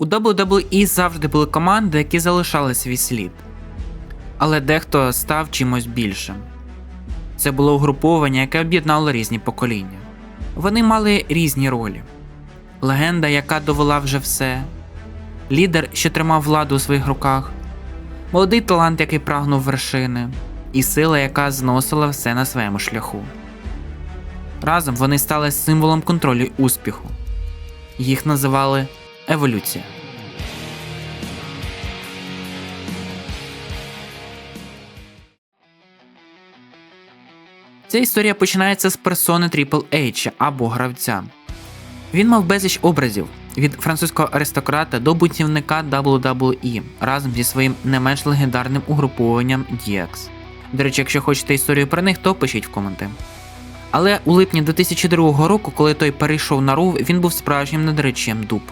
У WWE завжди були команди, які залишали свій слід. Але дехто став чимось більшим. Це було угруповання, яке об'єднало різні покоління. Вони мали різні ролі: легенда, яка довела вже все, лідер, що тримав владу у своїх руках, молодий талант, який прагнув вершини, і сила, яка зносила все на своєму шляху. Разом вони стали символом контролю успіху. Їх називали еволюція. Ця історія починається з персони Triple H або гравця. Він мав безліч образів від французького аристократа до бутівника WWE разом зі своїм не менш легендарним угрупованням DX. До речі, якщо хочете історію про них, то пишіть в коменти. Але у липні 2002 року, коли той перейшов на Ров, він був справжнім надречем дуб.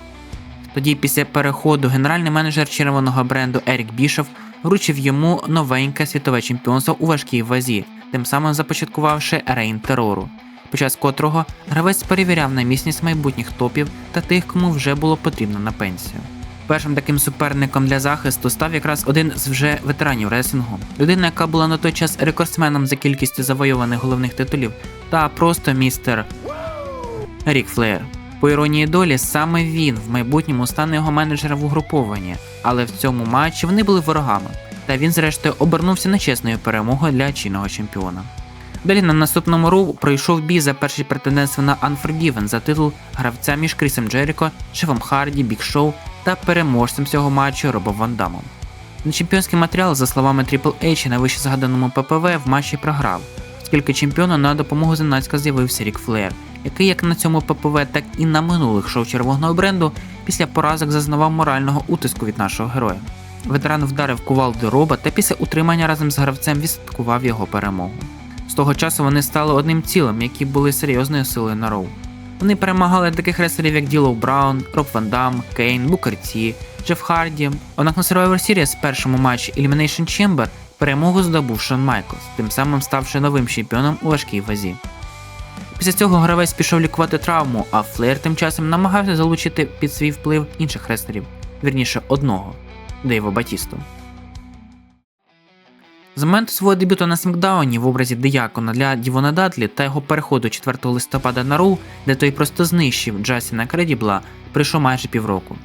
Тоді, після переходу, генеральний менеджер червоного бренду Ерік Бішов вручив йому новеньке світове чемпіонство у важкій вазі, тим самим започаткувавши рейн терору, під час котрого гравець перевіряв на міцність майбутніх топів та тих, кому вже було потрібно на пенсію. Першим таким суперником для захисту став якраз один з вже ветеранів реслінгу, людина, яка була на той час рекордсменом за кількістю завойованих головних титулів, та просто містер Рік Флеєр. По іронії долі, саме він в майбутньому стане його менеджером в угрупованні, але в цьому матчі вони були ворогами, та він, зрештою, обернувся нечесною перемогою для чинного чемпіона. Далі на наступному роу пройшов бій за перше претендентство на Unforgiven за титул гравця між Крісом Джеріко, Шефом Харді, Бік Шоу та переможцем цього матчу Робом Ван Дамом. На чемпіонський матеріал, за словами Triple H, на вище згаданому ППВ в матчі програв, оскільки чемпіону на допомогу зненацька з'явився Рік Флеєр, який як на цьому ППВ, так і на минулих шоу червоного бренду після поразок зазнавав морального утиску від нашого героя. Ветеран вдарив кувалду роба та після утримання разом з гравцем відсвяткував його перемогу. З того часу вони стали одним цілим, які були серйозною силою на роу. Вони перемагали таких реслерів, як Ділоу Браун, Роб Ван Дам, Кейн, Букер Ті, Джеф Харді. Однак на Survivor Series першому матчі Elimination Chamber перемогу здобув Шон Майклс, тим самим ставши новим чемпіоном у важкій вазі. Після цього гравець пішов лікувати травму, а Флеєр тим часом намагався залучити під свій вплив інших рестлерів, вірніше одного Дейва Батісту. З моменту свого дебюту на Смакдауні в образі Диякона для Дівона Дадлі та його переходу 4 листопада на Роу, де той просто знищив Джасіна Кредібла, прийшло майже півроку.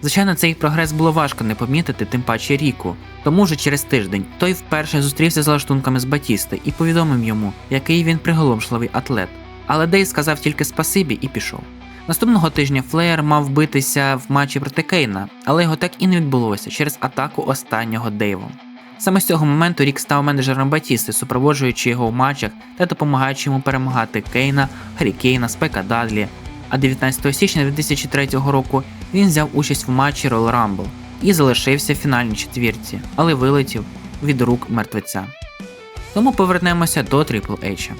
Звичайно, цей прогрес було важко не помітити, тим паче Ріку. Тому вже через тиждень той вперше зустрівся з лаштунками з Батісти і повідомив йому, який він приголомшливий атлет. Але Дей сказав тільки спасибі і пішов. Наступного тижня Флеєр мав битися в матчі проти Кейна, але його так і не відбулося через атаку останнього Дейвом. Саме з цього моменту Рік став менеджером Батісти, супроводжуючи його в матчах та допомагаючи йому перемагати Кейна, Гаррі Кейна, Спека Дадлі. А 19 січня 2003 року він взяв участь в матчі Royal Rumble і залишився в фінальній четвірці, але вилетів від рук мертвеця. Тому повернемося до Triple H.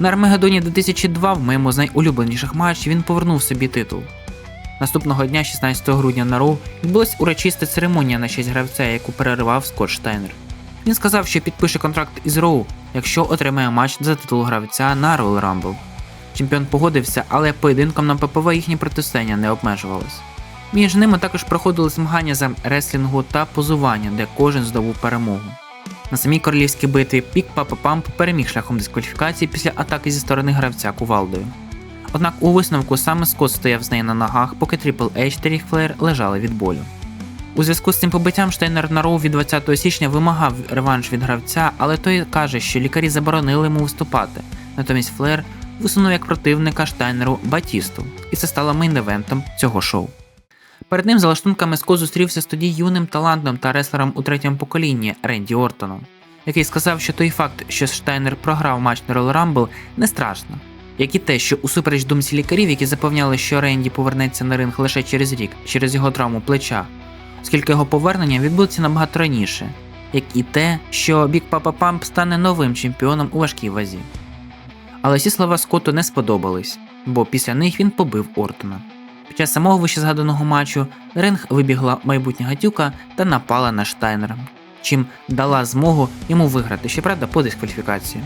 На Армагеддоні 2002 в моєму з найулюбленіших матчів він повернув собі титул. Наступного дня, 16 грудня на Роу, відбулась урочиста церемонія на честь гравця, яку переривав Скотт Штайнер. Він сказав, що підпише контракт із Роу, якщо отримає матч за титул гравця на Royal Rumble. Чемпіон погодився, але поєдинком на ППВ їхнє протистояння не обмежувалось. Між ними також проходили змагання за реслінгу та позування, де кожен здобув перемогу. На самій королівській битві Пік Папа Памп переміг шляхом дискваліфікації після атаки зі сторони гравця кувалдою. Однак у висновку саме Скотт стояв з нею на ногах, поки Triple H та Рік Флеєр лежали від болю. У зв'язку з цим побиттям Штайнер на Роу від 20 січня вимагав реванш від гравця, але той каже, що лікарі заборонили йому виступати. Натомість Флеєр висунув як противника Штайнеру Батісту, і це стало мейн-евентом цього шоу. Перед ним за лаштунками Скотт зустрівся з тоді юним талантом та реслером у третьому поколінні Ренді Ортоном, який сказав, що той факт, що Штайнер програв матч на Royal Rumble, не страшно, як і те, що усупереч думці лікарів, які запевняли, що Ренді повернеться на ринг лише через рік, через його травму плеча, оскільки його повернення відбудеться набагато раніше, як і те, що Бік Папа Памп стане новим чемпіоном у важкій вазі. Але ці слова Скотту не сподобались, бо після них він побив Ортона. Під час самого вищезгаданого матчу ринг вибігла майбутня гатюка та напала на Штайнера, чим дала змогу йому виграти, щоправда, по дискваліфікації.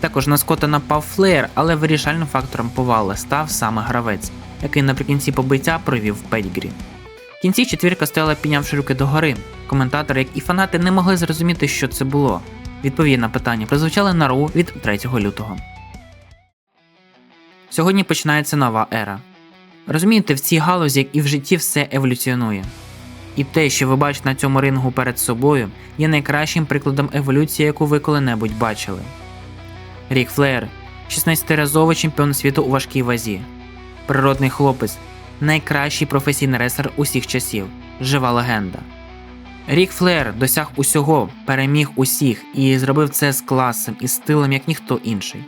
Також на Скотта напав флеєр, але вирішальним фактором повали став саме гравець, який наприкінці побиття провів педігрі. В кінці четвірка стояла піднявши руки догори. Коментатори, як і фанати, не могли зрозуміти, що це було. Відповіді на питання прозвучали на Роу від 3 лютого. Сьогодні починається нова ера. Розумієте, в цій галузі, як і в житті, все еволюціонує. І те, що ви бачите на цьому рингу перед собою, є найкращим прикладом еволюції, яку ви коли-небудь бачили. Рік Флеєр, 16-разовий чемпіон світу у важкій вазі, природний хлопець, найкращий професійний рестлер усіх часів, жива легенда. Рік Флеєр досяг усього, переміг усіх і зробив це з класом і стилем, як ніхто інший.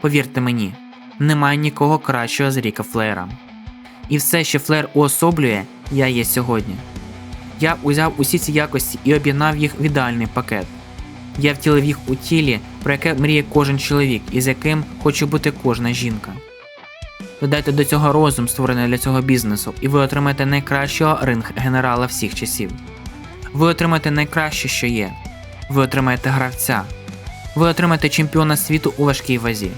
Повірте мені, немає нікого кращого з Ріка Флеєра. І все, що Флеєр уособлює, я є сьогодні. Я узяв усі ці якості і об'єднав їх в ідеальний пакет. Я втілив їх у тілі, про яке мріє кожен чоловік і з яким хоче бути кожна жінка. Додайте до цього розум, створений для цього бізнесу, і ви отримаєте найкращого ринг-генерала всіх часів. Ви отримаєте найкраще, що є. Ви отримаєте гравця. Ви отримаєте чемпіона світу у важкій вазі.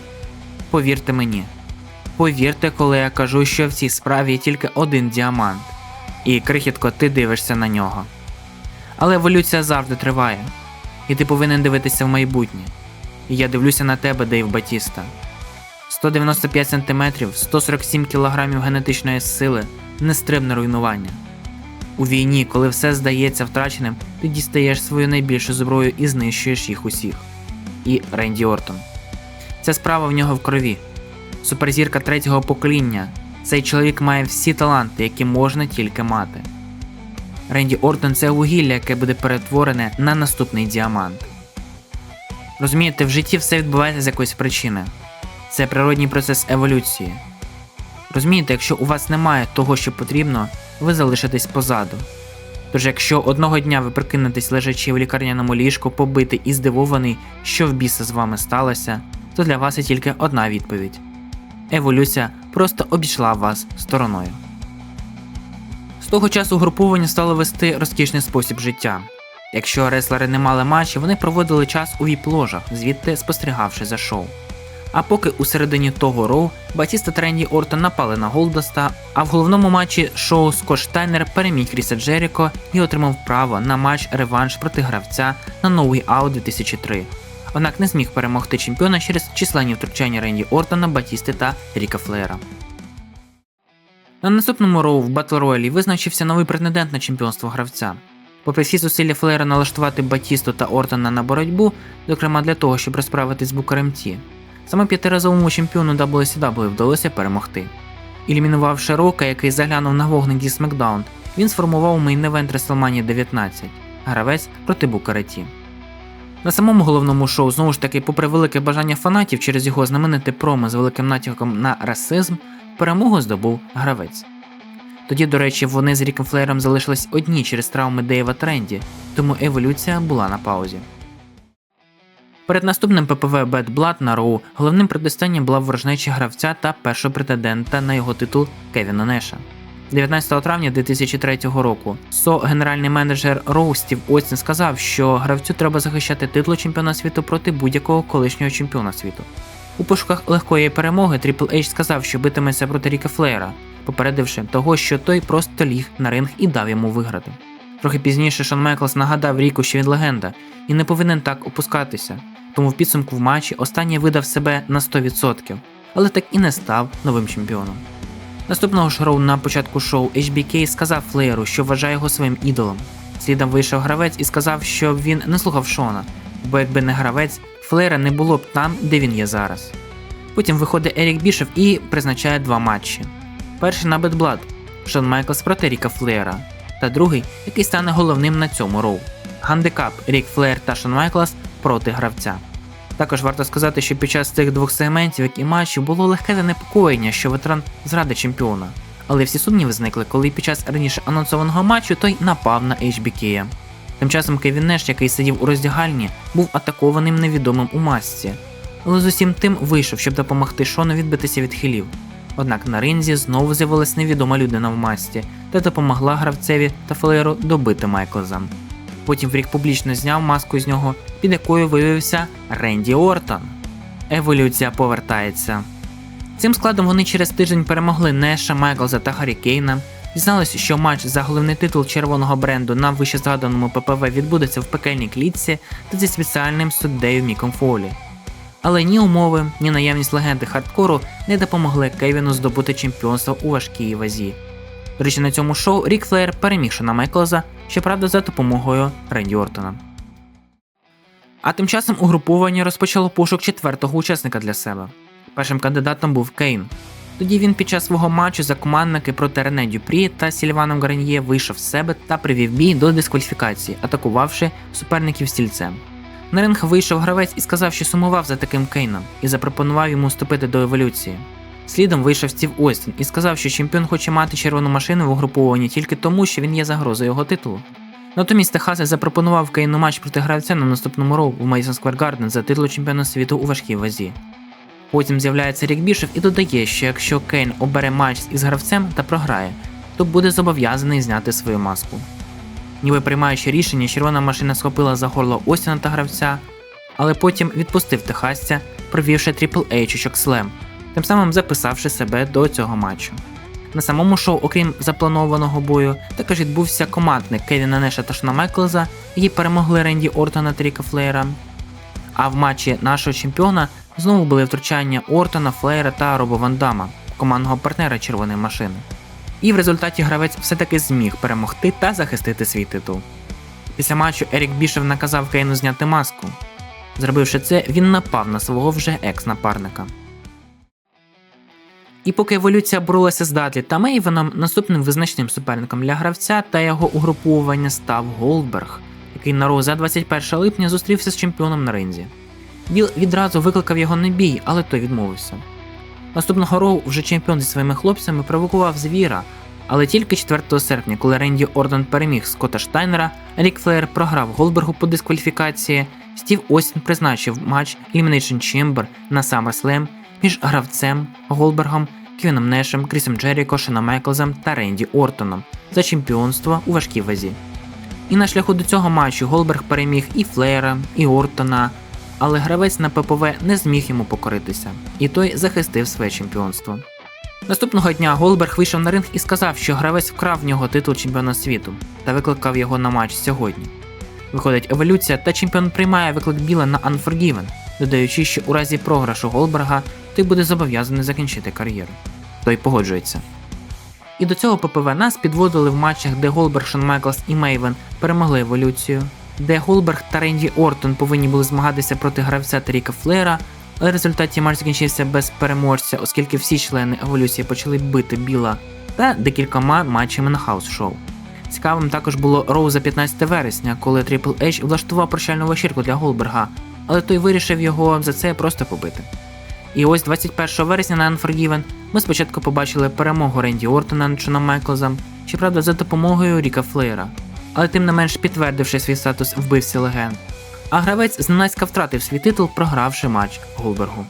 Повірте мені. Повірте, коли я кажу, що в цій справі є тільки один діамант, і крихітко ти дивишся на нього. Але еволюція завжди триває, і ти повинен дивитися в майбутнє. І я дивлюся на тебе, Дейв Батіста. 195 см, 147 кг генетичної сили, нестримне руйнування. У війні, коли все здається втраченим, ти дістаєш свою найбільшу зброю і знищуєш їх усіх. І Ренді Ортон. Ця справа в нього в крові. Суперзірка третього покоління. Цей чоловік має всі таланти, які можна тільки мати. Ренді Ортон це вугілля, яке буде перетворене на наступний діамант. Розумієте, в житті все відбувається з якоїсь причини. Це природній процес еволюції. Розумієте, якщо у вас немає того, що потрібно, ви залишитесь позаду. Тож, якщо одного дня ви прикинетесь лежачи в лікарняному ліжку, побитий і здивований, що в біса з вами сталося, то для вас є тільки одна відповідь: еволюція просто обійшла вас стороною. З того часу угруповання стало вести розкішний спосіб життя. Якщо реслери не мали матчі, вони проводили час у віп-ложах, звідти спостерігавши за шоу. А поки у середині того роу Батіста та Ренді Ортон напали на Голдаста, а в головному матчі шоу Скотт Штайнер переміг Кріса Джеріко і отримав право на матч реванш проти гравця на новий Out 2003. Однак не зміг перемогти чемпіона через численні втручання Ренді Ортона, Батісти та Ріка Флеєра. На наступному роу в Battle Royale визначився новий претендент на чемпіонство гравця. Попри всі зусилля Флеєра налаштувати Батісту та Ортона на боротьбу, зокрема для того, щоб розправитись з Букером Ті, саме п'ятиразовому чемпіону WCW вдалося перемогти. Ілюмінувавши Рока, який заглянув на вогненький SmackDown, він сформував мейн-евент WrestleMania 19 гравець проти Букера Ті. На самому головному шоу, знову ж таки, попри велике бажання фанатів через його знамените промо з великим натяком на расизм, перемогу здобув гравець. Тоді, до речі, вони з Ріком Флеєром залишились одні через травми Дейва Тренді, тому еволюція була на паузі. Перед наступним ППВ Bad Blood на Роу головним протистоянням була ворожнеча гравця та першого претендента на його титул Кевіна Неша. 19 травня 2003 року СО генеральний менеджер Роу Стів Остін сказав, що гравцю треба захищати титул чемпіона світу проти будь-якого колишнього чемпіона світу. У пошуках легкої перемоги Трипл Ейч сказав, що битиметься проти Ріка Флеєра, попередивши того, що той просто ліг на ринг і дав йому виграти. Трохи пізніше Шон Майклс нагадав Ріку, що він легенда, і не повинен так опускатися. Тому в підсумку в матчі останній видав себе на 100%, але так і не став новим чемпіоном. Наступного ж роу на початку шоу HBK сказав Флеєру, що вважає його своїм ідолом. Слідом вийшов гравець і сказав, що він не слухав Шона, бо якби не гравець, Флеєра не було б там, де він є зараз. Потім виходить Ерік Бішев і призначає два матчі. Перший на Бетблад Шон Майклс проти Ріка Флеєра, та другий, який стане головним на цьому роу. Гандикап Рік Флеєр та Шон Майклс проти гравця. Також варто сказати, що під час цих двох сегментів, як і матчів, було легке занепокоєння, що ветеран зрадить чемпіона. Але всі сумніви зникли, коли під час раніше анонсованого матчу той напав на HBK. Тим часом Кевін Неш, який сидів у роздягальні, був атакованим невідомим у масці. Але з усім тим вийшов, щоб допомогти Шону відбитися від хилів. Однак на ринзі знову з'явилась невідома людина в масці та допомогла гравцеві та Флеєру добити Майклза. Потім Рік публічно зняв маску з нього, під якою виявився Ренді Ортон. Еволюція повертається. Цим складом вони через тиждень перемогли Неша, Майклза та Гаррі Кейна, Дізналось, що матч за головний титул червоного бренду на вищезгаданому ППВ відбудеться в пекельній клітці та зі спеціальним суддею Міком Фолі. Але ні умови, ні наявність легенди хардкору не допомогли Кевіну здобути чемпіонство у важкій вазі. До речі, на цьому шоу Рік Флеєр переміг Шона Майклза, щоправда, за допомогою Ренді Ортона. А тим часом угруповання розпочало пошук четвертого учасника для себе. Першим кандидатом був Кейн. Тоді він під час свого матчу за командники проти Рене Дюпрі та Сільваном Граньє вийшов з себе та привів бій до дискваліфікації, атакувавши суперників стільцем. На ринг вийшов гравець і сказав, що сумував за таким Кейном, і запропонував йому вступити до еволюції. Слідом вийшов Стів Остін і сказав, що чемпіон хоче мати червону машину в угрупованні тільки тому, що він є загрозою його титулу. Натомість Техасе запропонував Кейну матч проти гравця на наступному роу у Madison Square Garden за титул чемпіона світу у важкій вазі. Потім з'являється Рік Бішев і додає, що якщо Кейн обере матч із гравцем та програє, то буде зобов'язаний зняти свою маску. Ніби приймаючи рішення, червона машина схопила за горло Остіна та гравця, але потім відпустив техасця, провівши Triple H у Чокслем, тим самим записавши себе до цього матчу. На самому шоу, окрім запланованого бою, також відбувся командник Кевіна Неша та Шона Майклза, які перемогли Ренді Ортона та Ріка Флеєра. А в матчі нашого чемпіона знову були втручання Ортона, Флеєра та Роба Ван Дама, командного партнера червоної машини. І в результаті гравець все-таки зміг перемогти та захистити свій титул. Після матчу Ерік Бішев наказав Кейну зняти маску. Зробивши це, він напав на свого вже екс-напарника. І поки еволюція боролася з Дадлі та Мейвеном, наступним визначним суперником для гравця та його угруповування став Голдберг, який на Ро 21 липня зустрівся з чемпіоном на ринзі. Біл відразу викликав його на бій, але той відмовився. Наступного роу вже чемпіон зі своїми хлопцями провокував звіра, але тільки 4 серпня, коли Ренді Орден переміг Скотта Штайнера, Рік Флеєр програв Голдбергу по дискваліфікації, Стів Остін призначив матч Elimination Chamber на SummerSlam між гравцем Голдбергом, Кевіном Нешем, Крісом Джеріко, Шеном Майклзом та Ренді Ортоном за чемпіонство у важкій вазі. І на шляху до цього матчу Голдберг переміг і Флеєра, і Ортона, але гравець на ППВ не зміг йому покоритися, і той захистив своє чемпіонство. Наступного дня Голберг вийшов на ринг і сказав, що гравець вкрав в нього титул чемпіона світу та викликав його на матч сьогодні. Виходить еволюція, та чемпіон приймає виклик Біла на Unforgiven, додаючи, що у разі програшу Голберга той буде зобов'язаний закінчити кар'єру. Той погоджується. І до цього ППВ нас підводили в матчах, де Голберг, Шон Майклс і Мейвен перемогли еволюцію, де Голберг та Ренді Ортон повинні були змагатися проти гравця Таріка Флера, але в результаті матч закінчився без переможця, оскільки всі члени еволюції почали бити Біла та декількома матчами на хаус-шоу. Цікавим також було Роу за 15 вересня, коли Triple H влаштував прощальну вечірку для Голберга, але той вирішив його за це просто побити. І ось 21 вересня на Unforgiven ми спочатку побачили перемогу Ренді Ортона над Шоном Майклзом, щоправда, за допомогою Ріка Флеєра, але тим не менш підтвердивши свій статус вбивці легенд. А гравець зненацька втратив свій титул, програвши матч Голбергу.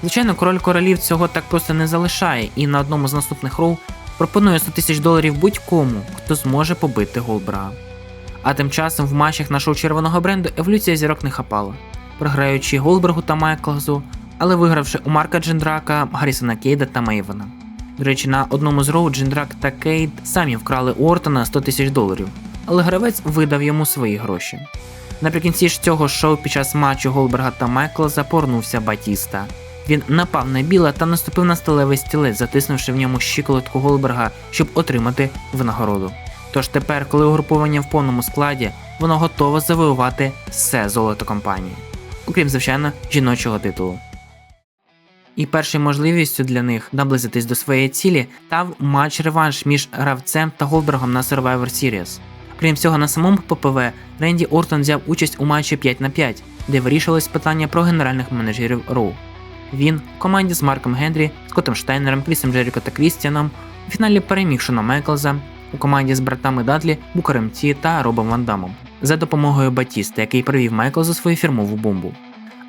Звичайно, король королів цього так просто не залишає, і на одному з наступних роу пропонує 100 тисяч доларів будь-кому, хто зможе побити Голберга. А тим часом в матчах нашого червоного бренду еволюція зірок не хапала, програючи Голбергу та Майклзу, але вигравши у Марка Джендрака, Гаррісона Кейда та Мейвена. До речі, на одному з роу Джендрак та Кейд самі вкрали у Ортона 100 тисяч доларів, але гравець видав йому свої гроші. Наприкінці ж цього шоу під час матчу Голберга та Майклза порнувся Батіста. Він напав на біла та наступив на сталевий стілець, затиснувши в ньому щиколотку Голберга, щоб отримати винагороду. Тож тепер, коли угруповання в повному складі, воно готове завоювати все золото компанії, окрім звичайно жіночого титулу. І першою можливістю для них наблизитись до своєї цілі став матч-реванш між гравцем та Голбергом на Survivor Series. Крім цього, на самому ППВ Ренді Ортон взяв участь у матчі 5 на 5, де вирішилось питання про генеральних менеджерів Роу. Він в команді з Марком Генрі, Скоттом Штайнером, Крісом Джеріко та Крістіаном у фіналі переміг Шона Майклза у команді з братами Дадлі, Букером Ті та Робом Ван Дамом за допомогою Батіста, який привів Майклзу свою фірмову бомбу.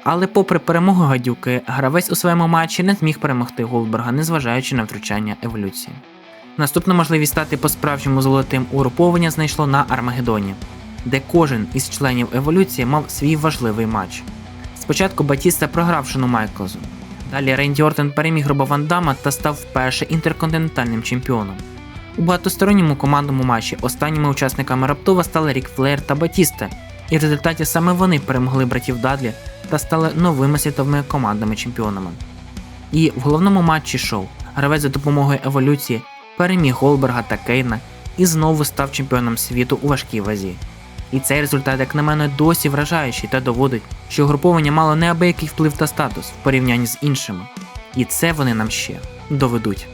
Але, попри перемогу гадюки, гравець у своєму матчі не зміг перемогти Голдберга, незважаючи на втручання еволюції. Наступна можливість стати по-справжньому золотим угруповання знайшло на Армагеддоні, де кожен із членів еволюції мав свій важливий матч. Спочатку Батіста програв Шону Майклзу. Далі Ренді Ортон переміг Роба Ван Дама та став вперше інтерконтинентальним чемпіоном. У багатосторонньому командному матчі останніми учасниками раптово стали Рік Флеєр та Батіста, і в результаті саме вони перемогли братів Дадлі та стали новими світовими командними чемпіонами. І в головному матчі шоу гравець за допомогою еволюції переміг Голберга та Кейна і знову став чемпіоном світу у важкій вазі. І цей результат, як на мене, досі вражаючий та доводить, що угруповання мало неабиякий вплив та статус в порівнянні з іншими. І це вони нам ще доведуть.